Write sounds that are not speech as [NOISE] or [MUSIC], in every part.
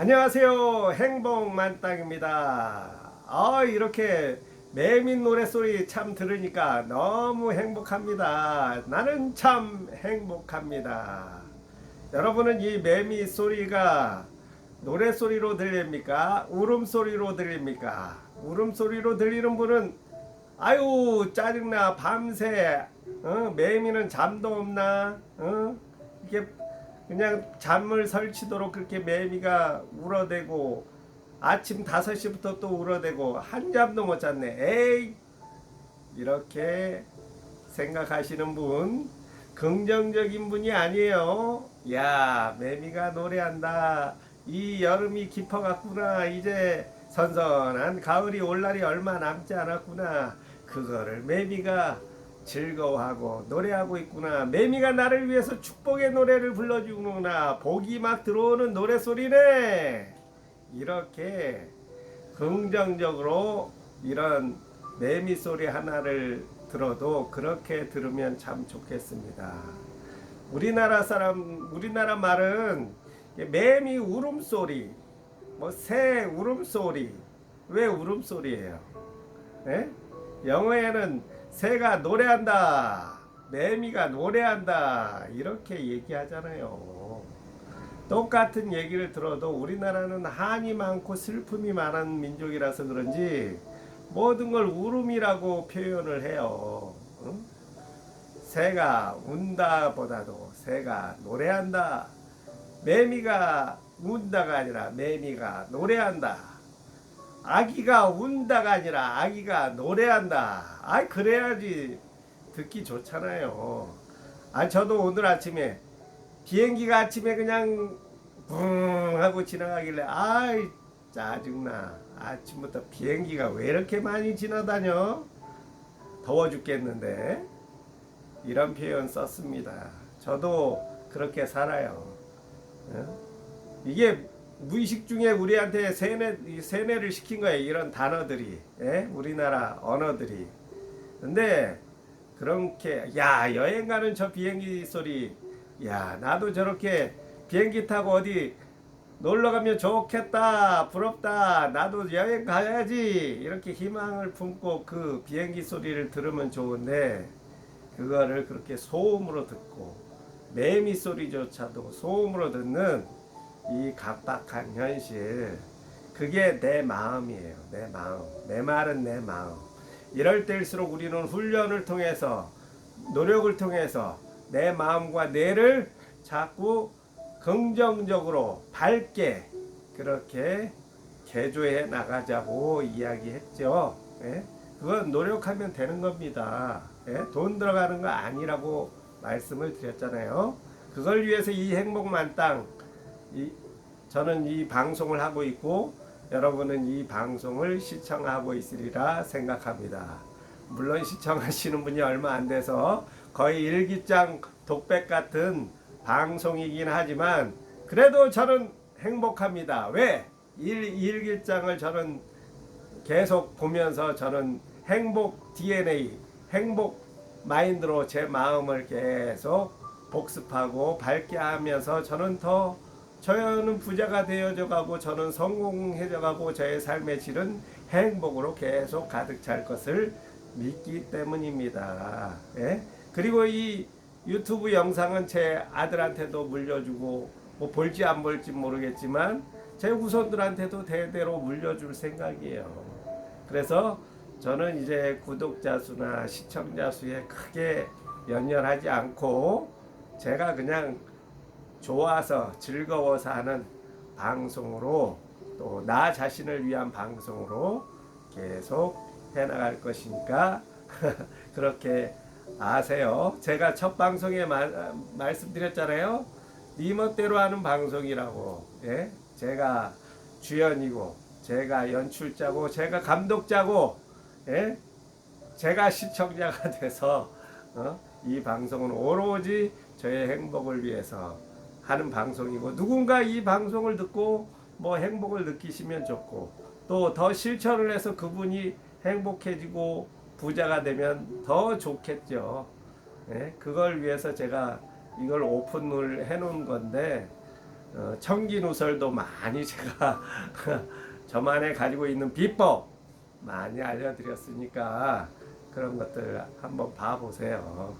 안녕하세요. 행복만땅입니다. 아, 이렇게 매민 노래소리 참 들으니까 너무 행복합니다. 나는 참 행복합니다. 여러분은 이 매미 소리가 노래소리로 들립니까? 울음소리로 들립니까? 울음소리로 들리는 분은 아유 짜증나 밤새 어? 매미는 잠도 없나 어? 이게 그냥 잠을 설치도록 그렇게 매미가 울어대고 아침 5시부터 또 울어대고 한 잠도 못 잤네. 에이! 이렇게 생각하시는 분 긍정적인 분이 아니에요. 야 매미가 노래한다. 이 여름이 깊어갔구나. 이제 선선한 가을이 올 날이 얼마 남지 않았구나. 그거를 매미가 즐거워하고 노래하고 있구나 매미가 나를 위해서 축복의 노래를 불러주는구나 복이 막 들어오는 노래 소리네 이렇게 긍정적으로 이런 매미 소리 하나를 들어도 그렇게 들으면 참 좋겠습니다. 우리나라 사람, 우리나라 말은 매미 울음소리, 뭐 새 울음소리, 왜 울음소리예요? 예? 영어에는 새가 노래한다, 매미가 노래한다, 이렇게 얘기하잖아요. 똑같은 얘기를 들어도 우리나라는 한이 많고 슬픔이 많은 민족이라서 그런지 모든 걸 울음이라고 표현을 해요. 응? 새가 운다 보다도 새가 노래한다. 매미가 운다가 아니라 매미가 노래한다. 아기가 운다가 아니라 아기가 노래한다. 아 그래야지 듣기 좋잖아요. 아 저도 오늘 아침에 비행기가 아침에 그냥 붕 하고 지나가길래 아이 짜증나 아침부터 비행기가 왜 이렇게 많이 지나다녀 더워 죽겠는데 이런 표현 썼습니다 저도 그렇게 살아요 어? 이게 무의식 중에 우리한테 세뇌, 세뇌를 시킨 거예요 이런 단어들이. 예? 우리나라 언어들이. 근데 그렇게 야 여행 가는 저 비행기 소리. 야 나도 저렇게 비행기 타고 어디 놀러 가면 좋겠다 부럽다. 나도 여행 가야지. 이렇게 희망을 품고 그 비행기 소리를 들으면 좋은데 그거를 그렇게 소음으로 듣고 매미 소리조차도 소음으로 듣는 이 각박한 현실 그게 내 마음이에요 내 마음 내 말은 내 마음 이럴 때일수록 우리는 훈련을 통해서 노력을 통해서 내 마음과 뇌를 자꾸 긍정적으로 밝게 그렇게 개조해 나가자고 이야기했죠. 예? 그건 노력하면 되는 겁니다. 예? 돈 들어가는 거 아니라고 말씀을 드렸잖아요. 그걸 위해서 이 행복만 땅 이, 저는 이 방송을 하고 있고 여러분은 이 방송을 시청하고 있으리라 생각합니다. 물론 시청하시는 분이 얼마 안 돼서 거의 일기장 독백 같은 방송이긴 하지만 그래도 저는 행복합니다. 왜? 일, 일기장을 저는 계속 보면서 저는 행복 DNA, 행복 마인드로 제 마음을 계속 복습하고 밝게 하면서 저는 더 저는 부자가 되어져 가고 저는 성공해져 가고 저의 삶의 질은 행복으로 계속 가득 찰 것을 믿기 때문입니다. 예? 그리고 이 유튜브 영상은 제 아들한테도 물려주고 뭐 볼지 안 볼지 모르겠지만 제 후손들한테도 대대로 물려줄 생각이에요. 그래서 저는 이제 구독자 수나 시청자 수에 크게 연연하지 않고 제가 그냥 좋아서 즐거워서 하는 방송으로 또 나 자신을 위한 방송으로 계속 해나갈 것이니까 [LAUGHS] 그렇게 아세요. 제가 첫 방송에 마, 말씀드렸잖아요. 네 멋대로 하는 방송이라고. 예? 제가 주연이고, 제가 연출자고, 제가 감독자고, 예? 제가 시청자가 돼서 어? 이 방송은 오로지 저의 행복을 위해서 하는 방송이고 누군가 이 방송을 듣고 뭐 행복을 느끼시면 좋고 또 더 실천을 해서 그분이 행복해지고 부자가 되면 더 좋겠죠. 예? 그걸 위해서 제가 이걸 오픈을 해놓은 건데 어, 청기누설도 많이 제가 [LAUGHS] 저만의 가지고 있는 비법 많이 알려드렸으니까 그런 것들 한번 봐보세요.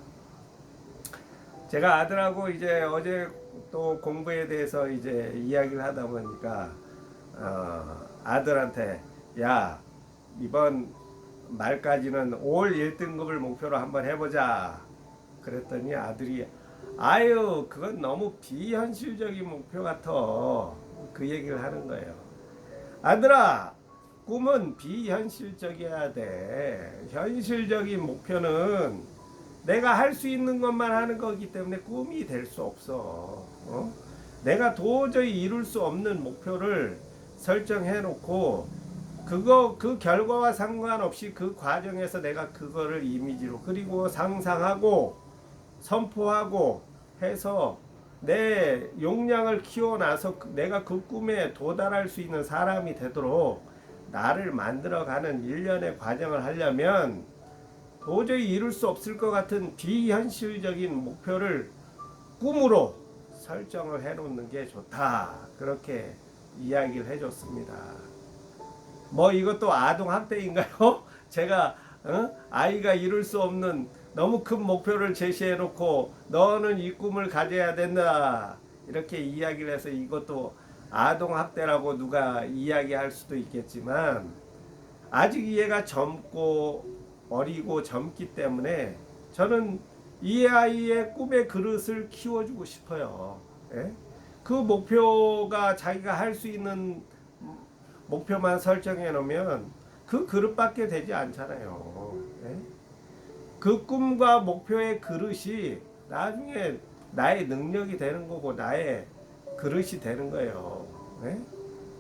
제가 아들하고 이제 어제 또 공부에 대해서 이제 이야기를 하다 보니까 어, 아들한테 야 이번 말까지는 올 1등급을 목표로 한번 해보자. 그랬더니 아들이 아유 그건 너무 비현실적인 목표 같아. 그 얘기를 하는 거예요. 아들아 꿈은 비현실적이어야 돼. 현실적인 목표는 내가 할 수 있는 것만 하는 거기 때문에 꿈이 될 수 없어 어? 내가 도저히 이룰 수 없는 목표를 설정해 놓고 그거 그 결과와 상관없이 그 과정에서 내가 그거를 이미지로 그리고 상상하고 선포하고 해서 내 용량을 키워놔서 그- 내가 그 꿈에 도달할 수 있는 사람이 되도록 나를 만들어가는 일련의 과정을 하려면 도저히 이룰 수 없을 것 같은 비현실적인 목표를 꿈으로 설정을 해놓는 게 좋다. 그렇게 이야기를 해줬습니다. 뭐 이것도 아동 학대인가요? [LAUGHS] 제가 어? 아이가 이룰 수 없는 너무 큰 목표를 제시해 놓고 너는 이 꿈을 가져야 된다 이렇게 이야기를 해서 이것도 아동 학대라고 누가 이야기할 수도 있겠지만 아직 이해가 젊고 어리고 젊기 때문에 저는 이 아이의 꿈의 그릇을 키워주고 싶어요. 예? 그 목표가 자기가 할 수 있는 목표만 설정해 놓으면 그 그릇밖에 되지 않잖아요. 예? 그 꿈과 목표의 그릇이 나중에 나의 능력이 되는 거고 나의 그릇이 되는 거예요. 예?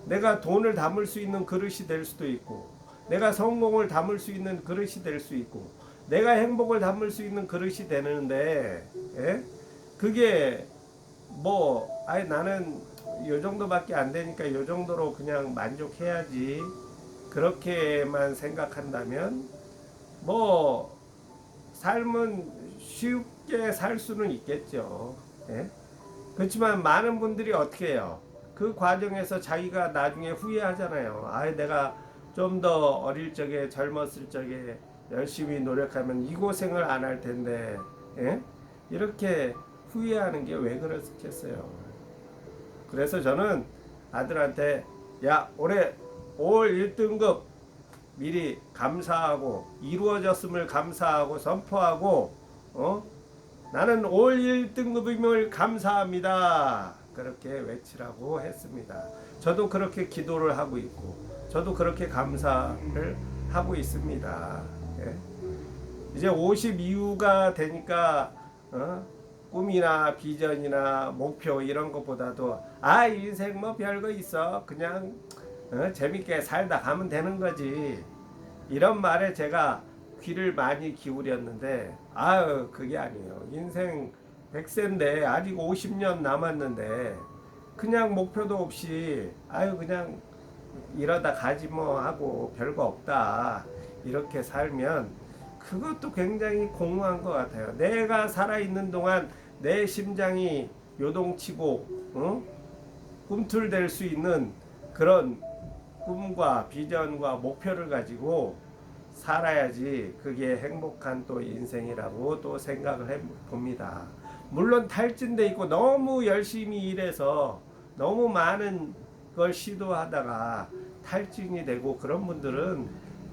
내가 돈을 담을 수 있는 그릇이 될 수도 있고, 내가 성공을 담을 수 있는 그릇이 될 수 있고, 내가 행복을 담을 수 있는 그릇이 되는데, 예? 그게 뭐, 아니 나는 요 정도밖에 안 되니까 요 정도로 그냥 만족해야지. 그렇게만 생각한다면, 뭐, 삶은 쉽게 살 수는 있겠죠. 예? 그렇지만 많은 분들이 어떻게 해요? 그 과정에서 자기가 나중에 후회하잖아요. 아, 내가 좀 더 어릴 적에 젊었을 적에 열심히 노력하면 이 고생을 안 할 텐데, 예? 이렇게 후회하는 게 왜 그렇겠어요? 그래서 저는 아들한테 야 올해 올 1등급 미리 감사하고 이루어졌음을 감사하고 선포하고 어 나는 올 1등급임을 감사합니다 그렇게 외치라고 했습니다 저도 그렇게 기도를 하고 있고 저도 그렇게 감사를 하고 있습니다 예. 이제 50 이후가 되니까 어? 꿈이나 비전이나 목표 이런 것보다도 아 인생 뭐 별거 있어 그냥 어? 재밌게 살다 가면 되는 거지 이런 말에 제가 귀를 많이 기울였는데 아유 그게 아니에요 인생 100세인데 아직 50년 남았는데 그냥 목표도 없이 아유 그냥 이러다 가지 뭐 하고 별거 없다 이렇게 살면 그것도 굉장히 공허한 것 같아요. 내가 살아있는 동안 내 심장이 요동치고 어? 꿈틀댈 수 있는 그런 꿈과 비전과 목표를 가지고 살아야지 그게 행복한 또 인생이라고 또 생각을 해 봅니다. 물론 탈진돼 있고 너무 열심히 일해서 너무 많은 걸 시도하다가 탈진이 되고 그런 분들은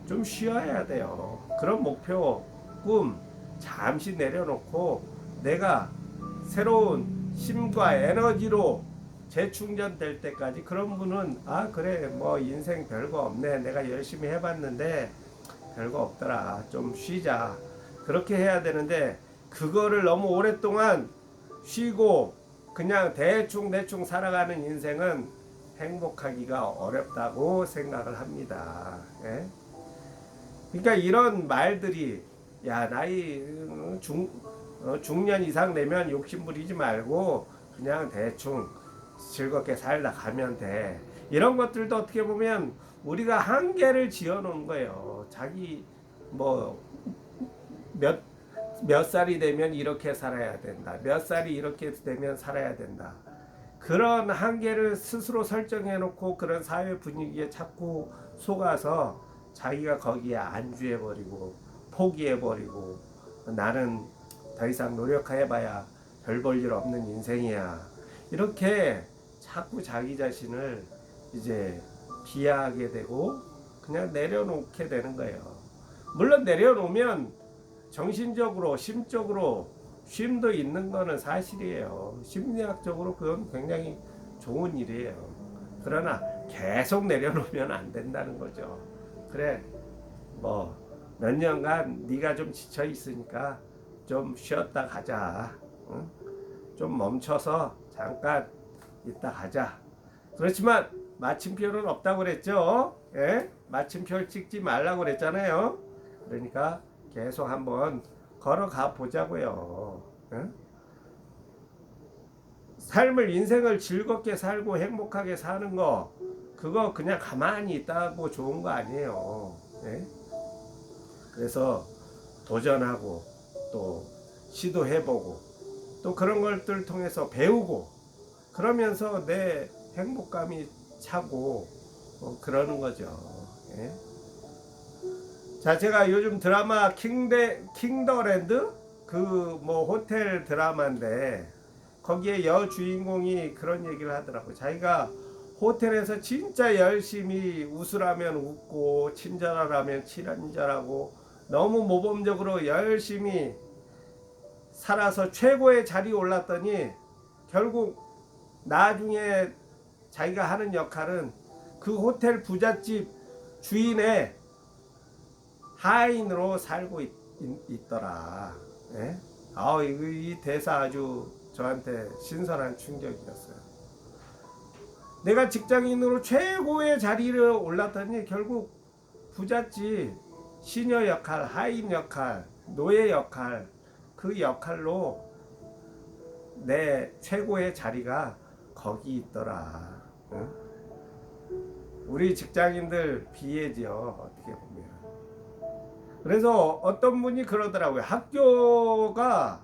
좀 쉬어야 돼요. 그런 목표, 꿈 잠시 내려놓고 내가 새로운 힘과 에너지로 재충전될 때까지 그런 분은 아 그래 뭐 인생 별거 없네. 내가 열심히 해봤는데 별거 없더라. 좀 쉬자. 그렇게 해야 되는데 그거를 너무 오랫동안 쉬고 그냥 대충 대충 살아가는 인생은 행복하기가 어렵다고 생각을 합니다. 예? 그러니까 이런 말들이 야 나이 어, 중 어, 중년 이상 되면 욕심 부리지 말고 그냥 대충 즐겁게 살다 가면 돼. 이런 것들도 어떻게 보면 우리가 한계를 지어 놓은 거예요. 자기 뭐 몇 몇 살이 되면 이렇게 살아야 된다. 몇 살이 이렇게 되면 살아야 된다. 그런 한계를 스스로 설정해 놓고 그런 사회 분위기에 자꾸 속아서 자기가 거기에 안주해 버리고 포기해 버리고 나는 더 이상 노력해 봐야 별 볼 일 없는 인생이야. 이렇게 자꾸 자기 자신을 이제 비하하게 되고 그냥 내려놓게 되는 거예요. 물론 내려놓으면 정신적으로 심적으로 쉼도 있는 거는 사실이에요. 심리학적으로 그건 굉장히 좋은 일이에요. 그러나 계속 내려놓으면 안 된다는 거죠. 그래 뭐 몇 년간 네가 좀 지쳐 있으니까 좀 쉬었다 가자. 응? 좀 멈춰서 잠깐 있다 가자. 그렇지만 마침표는 없다고 그랬죠. 예? 마침표를 찍지 말라고 그랬잖아요. 그러니까 계속 한번 걸어가 보자고요. 응? 삶을 인생을 즐겁게 살고 행복하게 사는 거 그거 그냥 가만히 있다고 좋은 거 아니에요. 예? 그래서 도전하고 또 시도해보고 또 그런 것들 통해서 배우고 그러면서 내 행복감이 차고 어, 그러는 거죠. 예? 자, 제가 요즘 드라마 킹데 킹더랜드 그 뭐 호텔 드라마인데 거기에 여 주인공이 그런 얘기를 하더라고요. 자기가 호텔에서 진짜 열심히 웃으라면 웃고 친절하라면 친절하고 너무 모범적으로 열심히 살아서 최고의 자리에 올랐더니 결국 나중에 자기가 하는 역할은 그 호텔 부잣집 주인의 하인으로 살고 있, 더라 예? 아, 이, 이 대사 아주 저한테 신선한 충격이었어요. 내가 직장인으로 최고의 자리를 올랐더니 결국 부잣집 시녀 역할, 하인 역할, 노예 역할 그 역할로 내 최고의 자리가 거기 있더라. 응? 우리 직장인들 비애죠 어떻게 보면. 그래서 어떤 분이 그러더라고요. 학교가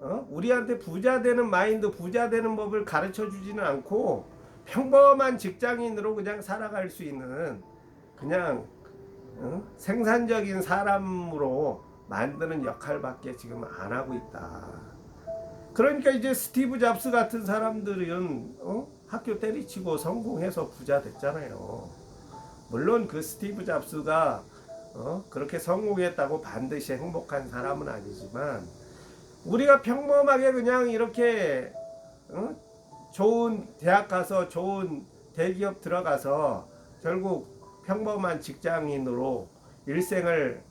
어? 우리한테 부자 되는 마인드, 부자 되는 법을 가르쳐 주지는 않고 평범한 직장인으로 그냥 살아갈 수 있는 그냥 어? 생산적인 사람으로 만드는 역할밖에 지금 안 하고 있다. 그러니까 이제 스티브 잡스 같은 사람들은 어? 학교 때리치고 성공해서 부자 됐잖아요. 물론 그 스티브 잡스가 어? 그렇게 성공했다고 반드시 행복한 사람은 아니지만 우리가 평범하게 그냥 이렇게 어? 좋은 대학 가서 좋은 대기업 들어가서 결국 평범한 직장인으로 일생을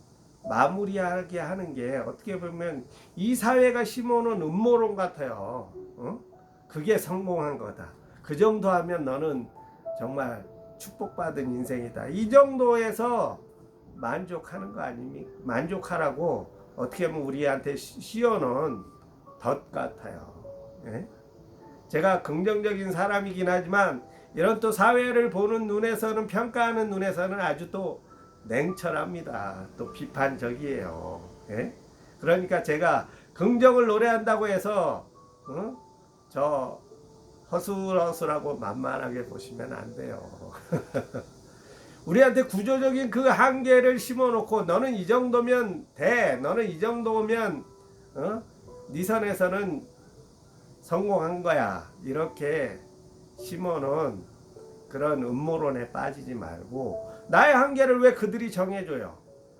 마무리하게 하는 게 어떻게 보면 이 사회가 심어놓은 음모론 같아요. 어? 그게 성공한 거다. 그 정도 하면 너는 정말 축복받은 인생이다. 이 정도에서 만족하는 거 아닙니까? 만족하라고 어떻게 보면 우리한테 시- 씌워놓은 덫 같아요. 예? 제가 긍정적인 사람이긴 하지만 이런 또 사회를 보는 눈에서는 평가하는 눈에서는 아주 또 냉철합니다. 또 비판적이에요. 예? 그러니까 제가 긍정을 노래한다고 해서 어? 저 허술허술하고 만만하게 보시면 안 돼요. [LAUGHS] 우리한테 구조적인 그 한계를 심어놓고 너는 이 정도면 돼. 너는 이 정도면 어? 네 선에서는 성공한 거야. 이렇게 심어놓은 그런 음모론에 빠지지 말고 나의 한계를 왜 그들이 정해줘요?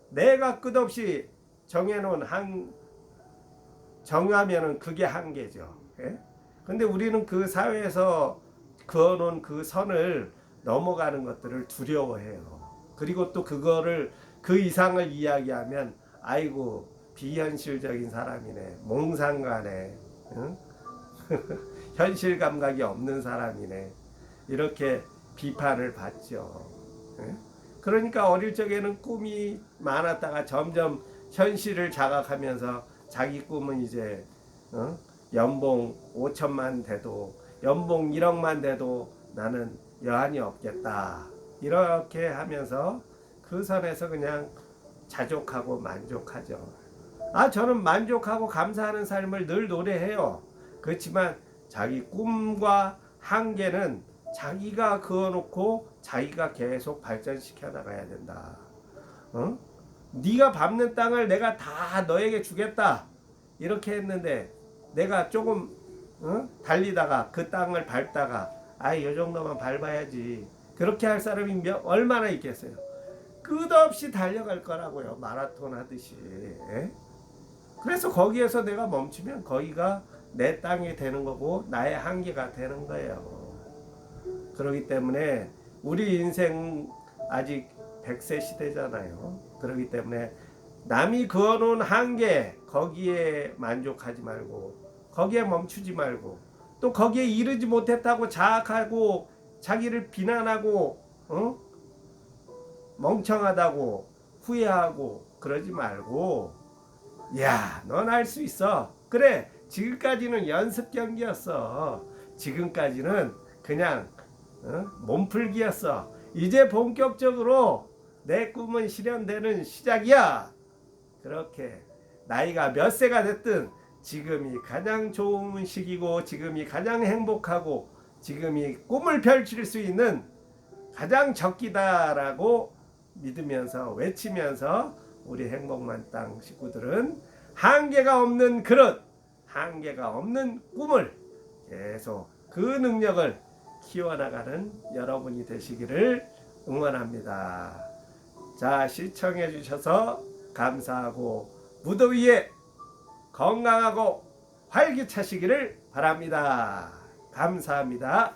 내가 끝없이 정해놓은 한 정하면은 그게 한계죠. 예? 근데 우리는 그 사회에서 그어놓은 그 선을 넘어가는 것들을 두려워해요. 그리고 또 그거를 그 이상을 이야기하면 아이고 비현실적인 사람이네, 몽상가네, 응? [LAUGHS] 현실 감각이 없는 사람이네 이렇게 비판을 받죠. 응? 그러니까 어릴 적에는 꿈이 많았다가 점점 현실을 자각하면서 자기 꿈은 이제 어? 연봉 5천만 돼도 연봉 1억만 돼도 나는 여한이 없겠다 이렇게 하면서 그 선에서 그냥 자족하고 만족하죠. 아 저는 만족하고 감사하는 삶을 늘 노래해요. 그렇지만 자기 꿈과 한계는 자기가 그어놓고 자기가 계속 발전시켜 나가야 된다. 어? 네가 밟는 땅을 내가 다 너에게 주겠다. 이렇게 했는데 내가 조금 어? 달리다가 그 땅을 밟다가 아이 요 정도만 밟아야지. 그렇게 할 사람이 몇, 얼마나 있겠어요. 끝없이 달려갈 거라고요. 마라톤 하듯이. 예? 그래서 거기에서 내가 멈추면 거기가 내 땅이 되는 거고 나의 한계가 되는 거예요. 그렇기 때문에 우리 인생 아직 100세 시대잖아요. 그렇기 때문에 남이 그어놓은 한계 거기에 만족하지 말고 거기에 멈추지 말고 또 거기에 이르지 못했다고 자학하고 자기를 비난하고 어? 멍청하다고 후회하고 그러지 말고 야, 넌할수 있어. 그래, 지금까지는 연습 경기였어. 지금까지는 그냥 어? 몸풀기였어. 이제 본격적으로 내 꿈은 실현되는 시작이야. 그렇게 나이가 몇 세가 됐든 지금이 가장 좋은 시기고 지금이 가장 행복하고 지금이 꿈을 펼칠 수 있는 가장 적기다라고 믿으면서 외치면서 우리 행복만 땅 식구들은 한계가 없는 그릇, 한계가 없는 꿈을 계속 그 능력을 키워나가는 여러분이 되시기를 응원합니다. 자, 시청해 주셔서 감사하고 무더위에 건강하고 활기차시기를 바랍니다. 감사합니다.